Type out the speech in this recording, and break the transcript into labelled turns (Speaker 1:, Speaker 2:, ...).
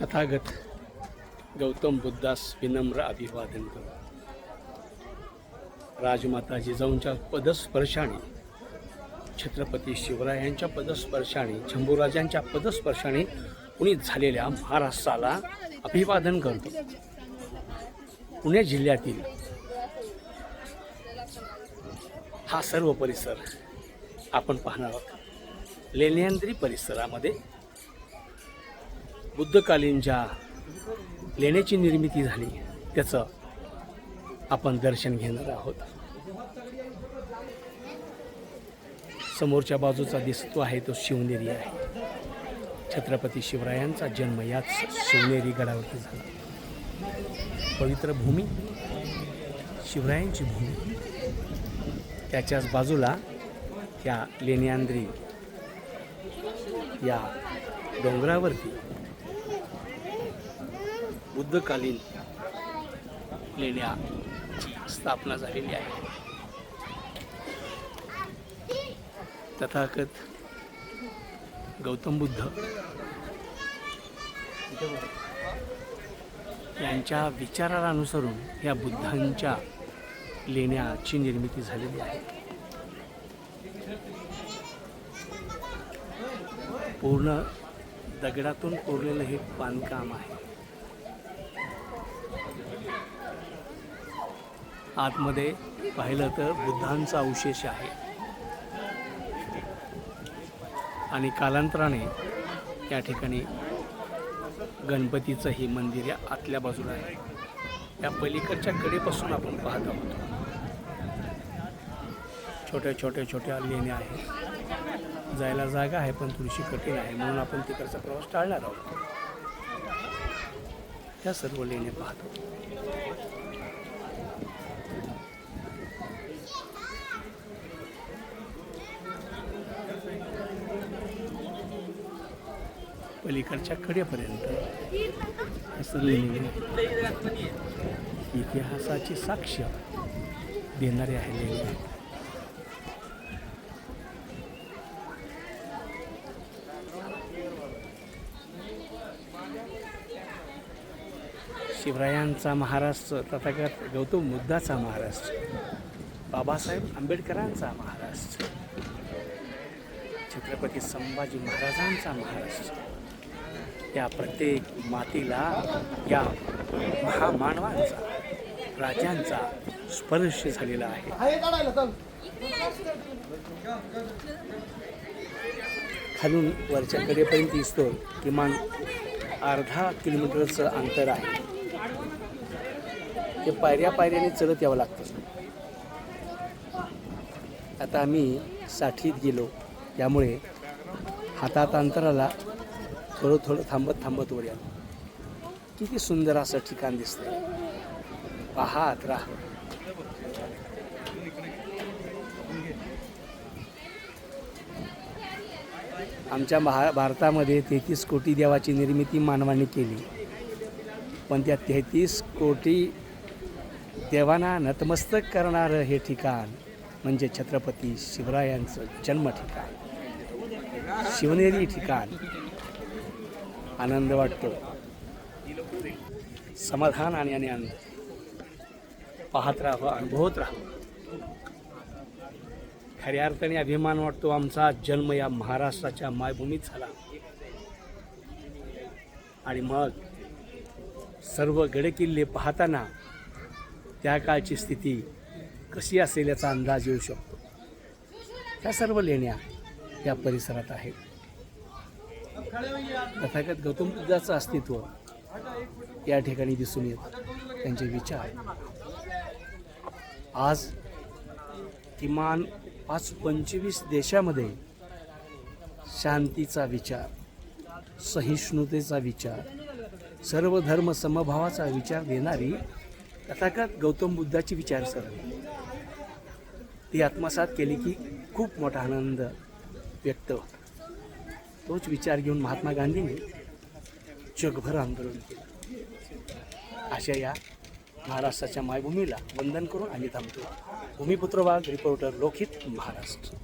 Speaker 1: Tathagata Gautam Buddhas विनम्र अभिवादन करू. राजमाता जिजाऊंच्या पदस्पर्शाने छत्रपती शिवरायांच्या पदस्पर्शाने शंभूराजांच्या पदस्पर्शाने पुणे झालेल्या महाराष्ट्राला अभिवादन करतो. पुणे जिल्ह्यातील हा सर्व परिसर आपण पाहणार आहोत. लेण्यांद्री परिसरामध्ये बुद्धकालीन ज्या लेण्याची निर्मिती झाली त्याचं आपण दर्शन घेणार आहोत. समोरच्या बाजूचा दिसतो आहे तो शिवनेरी आहे. छत्रपती शिवरायांचा जन्म याच शिवनेरी गडावरती झाला. पवित्र भूमी शिवरायांची भूमी. त्याच्याच बाजूला त्या लेण्यांद्री या डोंगरावरती बुद्धकालीन लेण्याची स्थापना झालेली आहे. तथागत गौतम बुद्ध यांच्या विचाराला अनुसरून या बुद्धांच्या लेण्याची निर्मिती झालेली आहे. पूर्ण दगडातून कोरलेलं हे बांधकाम आहे. आतमध्ये पाहिलं तर बुद्धांचा अवशेष आहे. आणि कालांतराने या ठिकाणी गणपतीचंही मंदिर या आतल्या बाजूला आहे. या पलीकडच्या कडेपासून आपण पाहत आहोत. छोट्या छोट्या छोट्या लेण्या आहेत. जायला जागा आहे पण थोडीशी कठीण आहे. म्हणून आपण तिकडचा प्रवास टाळणार आहोत. त्या सर्व लेण्या पाहतो. पलीकडच्या कडेपर्यंत असं लिहिलेलं आहे. इतिहासाची साक्ष देणारे आहे लेणी शिवरायांचा महाराष्ट्र तथागत गौतम बुद्धाचा महाराष्ट्र बाबासाहेब आंबेडकरांचा महाराष्ट्र छत्रपती संभाजी महाराजांचा महाराष्ट्र त्या प्रत्येक मातीला या महामानवांचा राजांचा स्पर्श झालेला आहे. खालून वरच्या कडेपर्यंत दिसतो किमान अर्धा किलोमीटरचं अंतर आहे. ते पायऱ्या पायऱ्याने चढत यावं लागतं. आता आम्ही साठीत गेलो. त्यामुळे हातात अंतराला थोडं थोडं थांबत थांबत वर आलो किती सुंदर असं ठिकाण दिसतंय. पाहात राहा आमच्या महा भारतामध्ये तेहतीस कोटी देवाची निर्मिती मानवाने केली. पण त्या तेहतीस कोटी देवांना नतमस्तक करणारं हे ठिकाण म्हणजे छत्रपती शिवरायांचं जन्म ठिकाण शिवनेरी ठिकाण. आनंद वाटतो. समाधान आणि आणि आनंद. पाहत राहावं अनुभवत राहावं खऱ्या अर्थाने अभिमान वाटतो आमचा. जन्म या महाराष्ट्राच्या मायभूमीत झाला. आणि मग सर्व गडकिल्ले पाहताना त्या काळची स्थिती कशी असेल याचा अंदाज येऊ शकतो. त्या सर्व लेण्या या परिसरात आहेत. तथागत गौतम बुद्धाचं अस्तित्व या ठिकाणी दिसून येतं. त्यांचे विचार. आज किमान पाच पंचवीस देशामध्ये शांतीचा विचार सहिष्णुतेचा विचार सर्व धर्म समभावाचा विचार देणारी तथागत गौतम बुद्धाची विचारसरणी. ती आत्मसात केली की खूप मोठा आनंद व्यक्त होतो. तोच विचार घेऊन महात्मा गांधींनी जगभर आंदोलन केलं. अशा या महाराष्ट्राच्या मायभूमीला वंदन करून आम्ही थांबतो. भूमिपुत्र वाघ रिपोर्टर लोकहित महाराष्ट्र.